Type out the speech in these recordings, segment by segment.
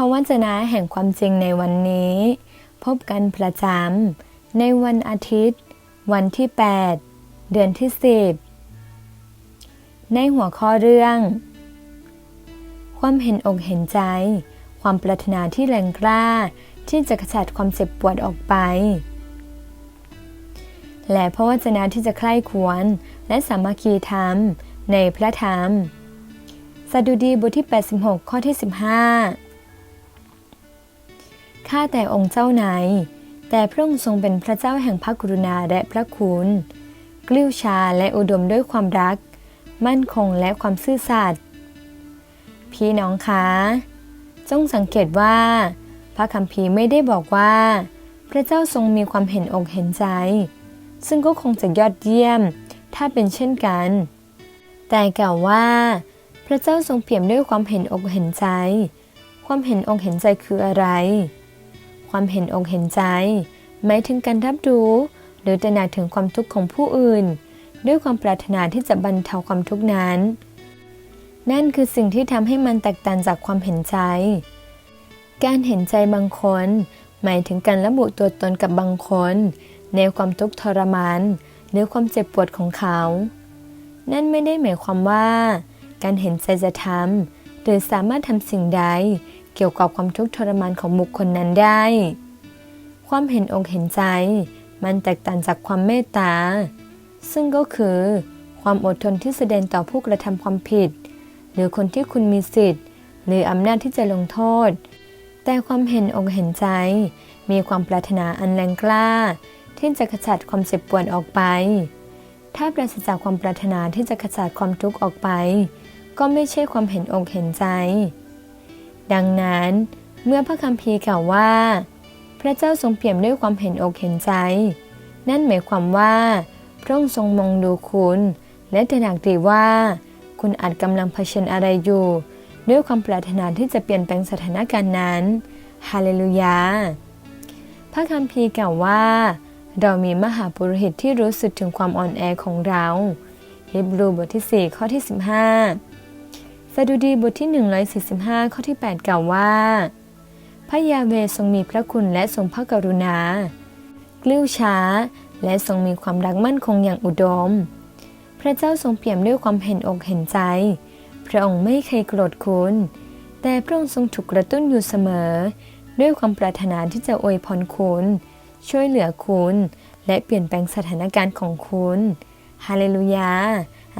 ระวจนะแห่งความจริงในวันนี้ พบกันประจำในวันอาทิตย์ วันที่ 8 เดือนที่ 10 ในหัวข้อเรื่อง ความเห็นอกเห็นใจ ความปรารถนาที่แรงกล้าที่จะขจัดความเจ็บปวดออกไป และพระวจนะที่จะใคร่ควรและสามัคคีธรรมในพระธรรมสดุดีบทที่ 86 ข้อที่ 15 ข้าแต่องค์เจ้านายแต่พระองค์ทรงเป็นพระเจ้าแห่งพระกรุณาและพระคุณ กลิ้วชาและอุดมด้วยความรัก มั่นคงและความซื่อสัตย์พี่น้องคะจงสังเกตว่า พระคัมภีร์ไม่ได้บอกว่า พระเจ้าทรงมีความเห็นอกเห็นใจ ซึ่งก็คงจะยอดเยี่ยม ถ้าเป็นเช่นกัน แต่กล่าวว่า พระเจ้าทรงเปี่ยมด้วยความเห็นอกเห็นใจ ความเห็นอกเห็นใจคืออะไร ความเห็นอกเห็นใจ หมายถึงการรับรู้ หรือตระหนักถึงความทุกข์ของผู้อื่น ด้วยความปรารถนาที่จะบรรเทาความทุกข์นั้น นั่นคือสิ่งที่ทำให้มันแตกต่างจากความเห็นใจ การเห็นใจบางคน หมายถึงการระบุตัวตนกับบางคน ในความทุกข์ทรมานหรือความเจ็บปวดของเขา นั่นไม่ได้หมายความว่า การเห็นใจจะทำหรือสามารถทำสิ่งใดเกี่ยวกับความทุกข์ทรมานของบุคคลนั้นได้ ความเห็นอกเห็นใจ มันแตกต่างจากความเมตตา ซึ่งก็คือ ความอดทนที่แสดงต่อผู้กระทำความผิด หรือคนที่คุณมีสิทธิ์ หรืออำนาจที่จะลงโทษ แต่ความเห็นอกเห็นใจ มีความปรารถนาอันแรงกล้า ที่จะขจัดความเจ็บปวดออกไป ถ้าปราศจากความปรารถนาที่จะขจัดความทุกข์ออกไป ก็ไม่ใช่ความเห็นอกเห็นใจ ดังนั้น เมื่อพระคัมภีร์กล่าวว่า พระเจ้าทรงเปี่ยมด้วยความเห็นอกเห็นใจ นั่นหมายความว่า พระองค์ทรงมองดูคุณ และตระหนักดีว่า คุณอาจกำลังเผชิญอะไรอยู่ ด้วยความปรารถนาที่จะเปลี่ยนแปลงสถานการณ์นั้นฮาเลลูยาพระคัมภีร์กล่าวว่า เรามีมหาปุโรหิตที่รู้สึกถึงความอ่อนแอของเราฮิบรูบทที่ 4 ข้อที่ 15 สดุดีบทที่ 145 ข้อที่ 8 กล่าวว่า พระยาเวทรงมีพระคุณและทรงพระกรุณา กลิ้วช้า และทรงมีความรักมั่นคงอย่างอุดม พระเจ้าทรงเปี่ยมด้วยความเห็นอกเห็นใจ พระองค์ไม่เคยโกรธคุณ แต่พระองค์ทรงถูกกระตุ้นอยู่เสมอ ด้วยความปรารถนาที่จะอวยพรคุณ ช่วยเหลือคุณ และเปลี่ยนแปลงสถานการณ์ของคุณ ฮาเลลูยา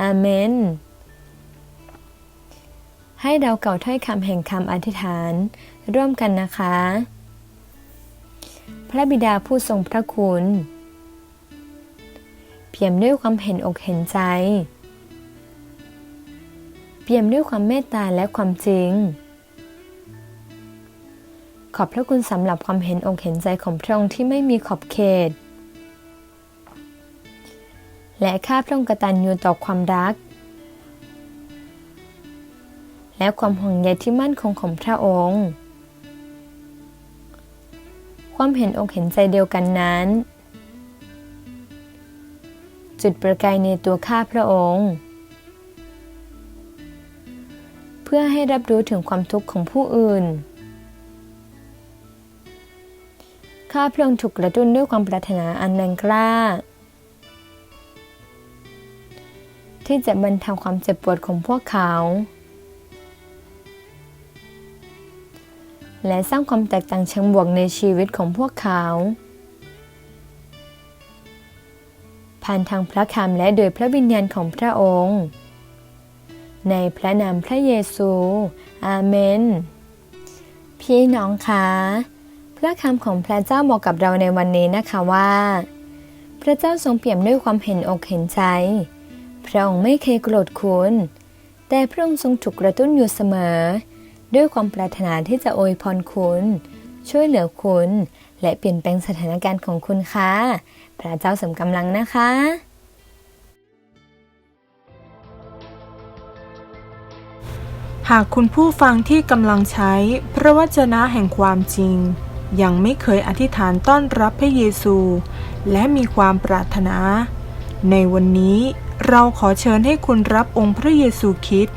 อาเมน ให้เราเก่าถ้อยคำแห่งคำอธิษฐาน ร่วมกันนะคะ พระบิดาผู้ทรงพระคุณ เปี่ยมด้วยความเห็นอกเห็นใจ เปี่ยมด้วยความเมตตาและความจริง ขอบพระคุณสำหรับความเห็นอกเห็นใจของพระองค์ที่ไม่มีขอบเขต และข้าพระองค์กตัญญูต่อความรัก และความห่วงใยที่มั่นคงของพระองค์ ความเห็นอกเห็นใจเดียวกันนั้น จุดประกายในตัวข้าพระองค์ เพื่อให้รับรู้ถึงความทุกข์ของผู้อื่นข้าพระองค์ถูกกระตุ้นด้วยความปรารถนาอันแรงกล้า ที่จะบรรเทาความเจ็บปวดของพวกเขา และสร้างความแตกต่างเชิงบวกในชีวิตของพวกเขา ผ่านทางพระคำและโดยพระวิญญาณของพระองค์ ในพระนามพระเยซู อาเมน พี่น้องคะพระคำของพระเจ้าบอกกับเราในวันนี้นะคะว่า พระเจ้าทรงเปี่ยมด้วยความเห็นอกเห็นใจ พระองค์ไม่เคยโกรธคุณ แต่พระองค์ทรงถูกกระตุ้นอยู่เสมอ ด้วยความปรารถนาที่จะอวยพรคุณ ช่วยเหลือคุณ และเปลี่ยนแปลงสถานการณ์ของคุณค่ะ พระเจ้าสมกำลังนะคะหากคุณผู้ฟังที่กำลังใช้พระวจนะแห่งความจริง ยังไม่เคยอธิษฐานต้อนรับพระเยซู และมีความปรารถนา ในวันนี้เราขอเชิญให้คุณรับองค์พระเยซูคริสต์